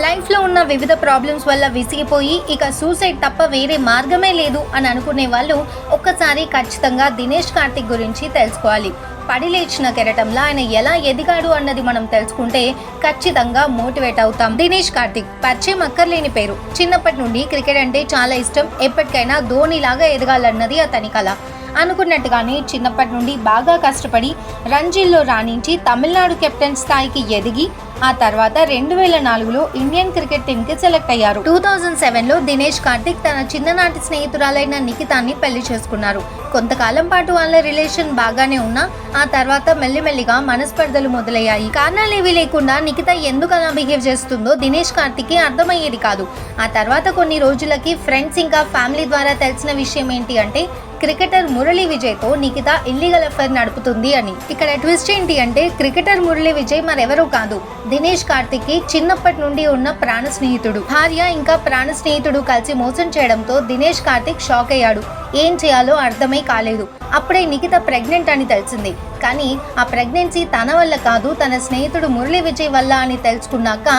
లైఫ్లో ఉన్న వివిధ ప్రాబ్లమ్స్ వల్ల విసిగిపోయి ఇక సూసైడ్ తప్ప వేరే మార్గమే లేదు అని అనుకునే వాళ్ళు ఒక్కసారి ఖచ్చితంగా దినేష్ కార్తిక్ గురించి తెలుసుకోవాలి. పడి లేచిన కెరటంలో ఆయన ఎలా ఎదిగాడు అన్నది మనం తెలుసుకుంటే ఖచ్చితంగా మోటివేట్ అవుతాం. దినేష్ కార్తిక్ పరిచయం అక్కర్లేని పేరు. చిన్నప్పటి నుండి క్రికెట్ అంటే చాలా ఇష్టం. ఎప్పటికైనా ధోనిలాగా ఎదగాలన్నది అతని కళ అనుకున్నట్టుగానే చిన్నప్పటి నుండి బాగా కష్టపడి రంజీల్లో రాణించి తమిళనాడు కెప్టెన్ స్థాయికి ఎదిగి ఆ తర్వాత రెండు వేల నాలుగులో ఇండియన్ క్రికెట్ టీమ్కి సెలెక్ట్ అయ్యారు. టూ థౌజండ్ సెవెన్లో దినేష్ కార్తిక్ తన చిన్ననాటి స్నేహితురాలైన నిఖితాన్ని పెళ్ళి చేసుకున్నారు. కొంతకాలం పాటు వాళ్ళ రిలేషన్ బాగానే ఉన్నా ఆ తర్వాత మెల్లిమెల్లిగా మనస్పర్ధలు మొదలయ్యాయి. కారణాలేవి లేకుండా నిఖిత ఎందుకు అలా బిహేవ్ చేస్తుందో దినేష్ కార్తిక్కి అర్థమయ్యేది కాదు. ఆ తర్వాత కొన్ని రోజులకి ఫ్రెండ్స్ ఇంకా ఫ్యామిలీ ద్వారా తెలిసిన విషయం ఏంటి అంటే క్రికెటర్ మురళీ విజయ్తో నిఖిత ఇల్లీగల్ అఫైర్ నడుపుతుంది అని. ఇక్కడ ట్విస్ట్ ఏంటి అంటే క్రికెటర్ మురళీ విజయ్ మరెవరూ కాదు. దినేష్ కార్తిక్కి చిన్నప్పటి నుండి ఉన్న ప్రాణ స్నేహితుడు. భార్య ఇంకా ప్రాణ స్నేహితుడు కలిసి మోసం చేయడంతో దినేష్ కార్తిక్ షాక్ అయ్యాడు. ఏం చేయాలో అర్థమై కాలేదు. అప్పుడే నిఖిత ప్రెగ్నెంట్ అని తెలిసింది. కానీ ఆ ప్రెగ్నెన్సీ తన వల్ల కాదు తన స్నేహితుడు మురళీ విజయ్ వల్ల అని తెలుసుకున్నాక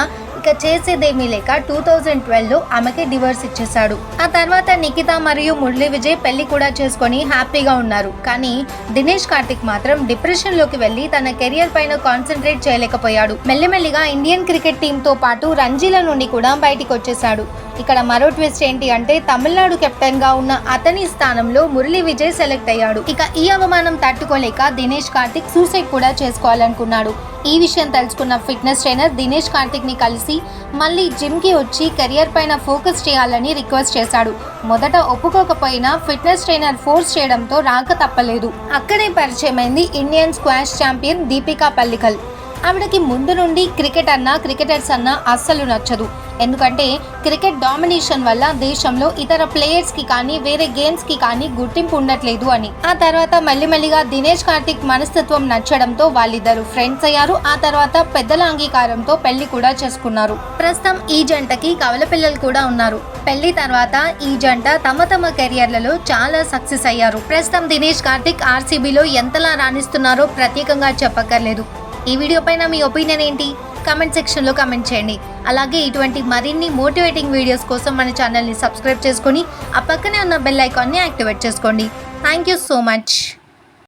ఇక చేసేదేమీ లేక టూ థౌజండ్ ట్వెల్వ్లో ఆమెకి డివోర్స్ ఇచ్చేశాడు. ఆ తర్వాత నిఖిత మరియు మురళీ విజయ్ పెళ్ళి కూడా చేసుకొని హ్యాపీగా ఉన్నారు. కానీ దినేష్ కార్తిక్ మాత్రం డిప్రెషన్లోకి వెళ్ళి తన కెరియర్ పైన కాన్సన్ట్రేట్ చేయలేకపోయాడు. మెల్లిమెల్లిగా ఇండియన్ క్రికెట్ టీమ్తో పాటు రంజీల నుండి కూడా బయటికి వచ్చేశాడు. ఇక్కడ మరో ట్విస్ట్ ఏంటి అంటే తమిళనాడు కెప్టెన్గా ఉన్న అతని స్థానంలో మురళీ విజయ్ సెలెక్ట్ అయ్యాడు. ఇక ఈ అవమానం తట్టుకోలేక దినేష్ కార్తిక్ సూసైడ్ కూడా చేసుకోవాలనుకున్నాడు. ఈ విషయం తెలుసుకున్న ఫిట్నెస్ ట్రైనర్ దినేష్ కార్తిక్ని కలిసి మళ్ళీ జిమ్కి వచ్చి కెరియర్ పైన ఫోకస్ చేయాలని రిక్వెస్ట్ చేశాడు. మొదట ఒప్పుకోకపోయినా ఫిట్నెస్ ట్రైనర్ ఫోర్స్ చేయడంతో రాక తప్పలేదు. అక్కడే పరిచయమైంది Indian squash champion Deepika Pallikal. ఆవిడకి ముందు నుండి క్రికెట్ అన్నా క్రికెటర్స్ అన్నా అస్సలు నచ్చదు. ఎందుకంటే క్రికెట్ డామినేషన్ వల్ల దేశంలో ఇతర ప్లేయర్స్కి కానీ వేరే గేమ్స్కి కానీ గుర్తింపు ఉండట్లేదు అని. ఆ తర్వాత మెల్లిమెల్లిగా దినేష్ కార్తిక్ మనస్తత్వం నచ్చడంతో వాళ్ళిద్దరు ఫ్రెండ్స్ అయ్యారు. ఆ తర్వాత పెద్దల అంగీకారంతో పెళ్ళి కూడా చేసుకున్నారు. ప్రస్తుతం ఈ జంటకి కవల పిల్లలు కూడా ఉన్నారు. పెళ్ళి తర్వాత ఈ జంట తమ తమ కెరియర్లలో చాలా సక్సెస్ అయ్యారు. ప్రస్తుతం దినేష్ కార్తిక్ ఆర్సీబీలో ఎంతలా రాణిస్తున్నారో ప్రత్యేకంగా చెప్పక్కర్లేదు. ఈ వీడియో పైన మీ ఒపీనియన్ ఏంటి? కమెంట్ సెక్షన్లో కమెంట్ చేయండి. అలాగే ఇటువంటి మరిన్ని మోటివేటింగ్ వీడియోస్ కోసం మన ఛానల్ని సబ్స్క్రైబ్ చేసుకొని ఆ పక్కనే ఉన్న బెల్ ఐకాన్ని యాక్టివేట్ చేసుకోండి. Thank you so much